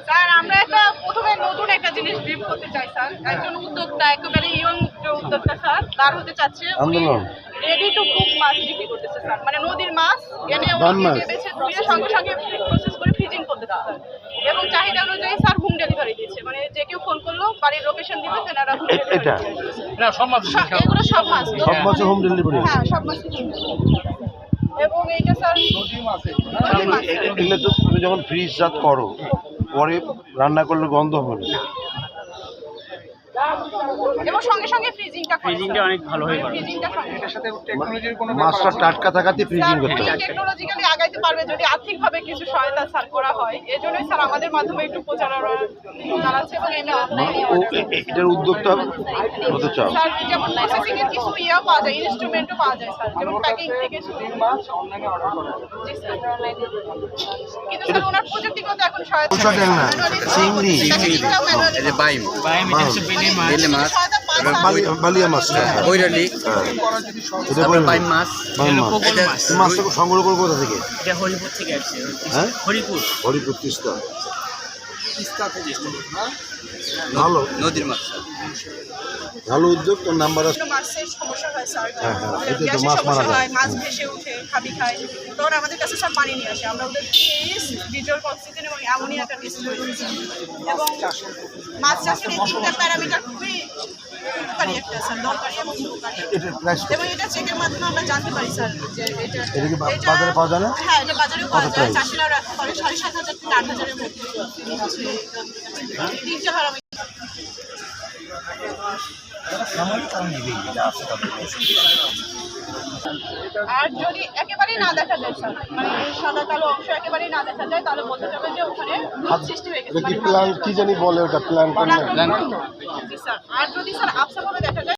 Sir আমরা একটা প্রথমে নতুন একটা জিনিস ব্রিফ করতে চাই স্যার। একজন উদ্যোক্তা একেবারে ইয়ং উদ্যোক্তা স্যার তার হতে চাচ্ছে আন্দোলন। রেডি টু কুক মাছ বিক্রি করতেছে স্যার। মানে নদীর মাছ এনে বান মাছ। বেছে ধুয়ে সঙ্গে সঙ্গে প্রসেস করে ফ্রিজিং করতে স্যার। এবং চাহিদা অনুযায়ী স্যার হোম ডেলিভারি দিচ্ছে। মানে যে কেউ ফোন করল বাড়ির লোকেশন দিবে তেনারা এটা? না সব মাছ সব- এগুলো সব মাছ। সব হোম ডেলিভারি হ্যাঁ সব মাছ এবং এইটা স্যার। তুমি যখন ফ্রিজ জাত করো পরে রান্না করলে গন্ধ হবে না এবং সঙ্গে সঙ্গে ফ্রিজিংটা ফ্রিজিংটা অনেক ভালো হয়ে ফ্রিজিংটা মাছটা টাটকা থাকাতে ফ্রিজিং করতে টেকনোলজিক্যালি আগাইতে পারবে যদি আর্থিকভাবে কিছু সহায়তা স্যার করা হয়। এই জন্যই স্যার আমাদের মাধ্যমে একটু প্রচারণা চালাচ্ছে এবং এমনি অনলাইনে ও এ- এ- এটার উদ্যোক্তা হতে চাও? স্যার যেমন প্রসেসিং এর কিছু ইয়েও পাওয়া যায় ইনস্ট্রুমেন্টও পাওয়া যায় স্যার যেমন প্যাকিং থেকে শুরু জি, স্যার। কিন্তু স্যার ওনার প্রযুক্তিগত এখন সহায়তা চিংড়ি। প্যাকেজিংটাও manually এই যে বাইম বাইম এটা হচ্ছে বেলে মাছ। বালিয়া মাছ হ্যাঁ বৈরালি বলুন। বাইম মাছ। মাছটা সংগ্রহ করব কোথা থেকে? হরিপুর থেকে হ্যাঁ? হরিপুর। হরিপুর তিস্তা। ভালো। নদীর মাছ। ভালো উদ্যোগ তোর নাম্বার আছে। মাছের সমস্যা হয় স্যার হ্যাঁ, হ্যাঁ, তো গ্যাসের মাছ মারা সমস্যা যায়। হয় মাছ ভেসে উঠে খাবি খায়। তখন আমাদের কাছে সব পানি নিয়ে আসে। আমরা ওদের টেস্ট ভিজুয়াল অক্সিজেন এবং অ্যামোনিয়া একটা টেস্ট এবং মাছ চাষের এই তিনটা প্যারামিটার খুবই উপকারী একটা স্যার দরকারি এবং উপকারী। এবং এটা চেকের মাধ্যমে আমরা জানতে পারি স্যার যে এটা বাজারে পাওয়া যায় না? হ্যাঁ এটা বাজারেও পাওয়া যায়। price? চাষিরা রাখতে পারে। সাড়ে সাত হাজার থেকে আট হাজারের মধ্যে হচ্ছে তিন চার আমি আর যদি একেবারেই না দেখা যায় স্যার মানে এই সাদা কালো অংশ একেবারেই না দেখা যায় তাহলে বলতে যাবে যে ওখানে ভূত সৃষ্টি হয়ে গেছে। কি মানে প্ল্যান কি জানি বলে ওটা প্ল্যান আর যদি স্যার আপসাভাবে দেখা যায়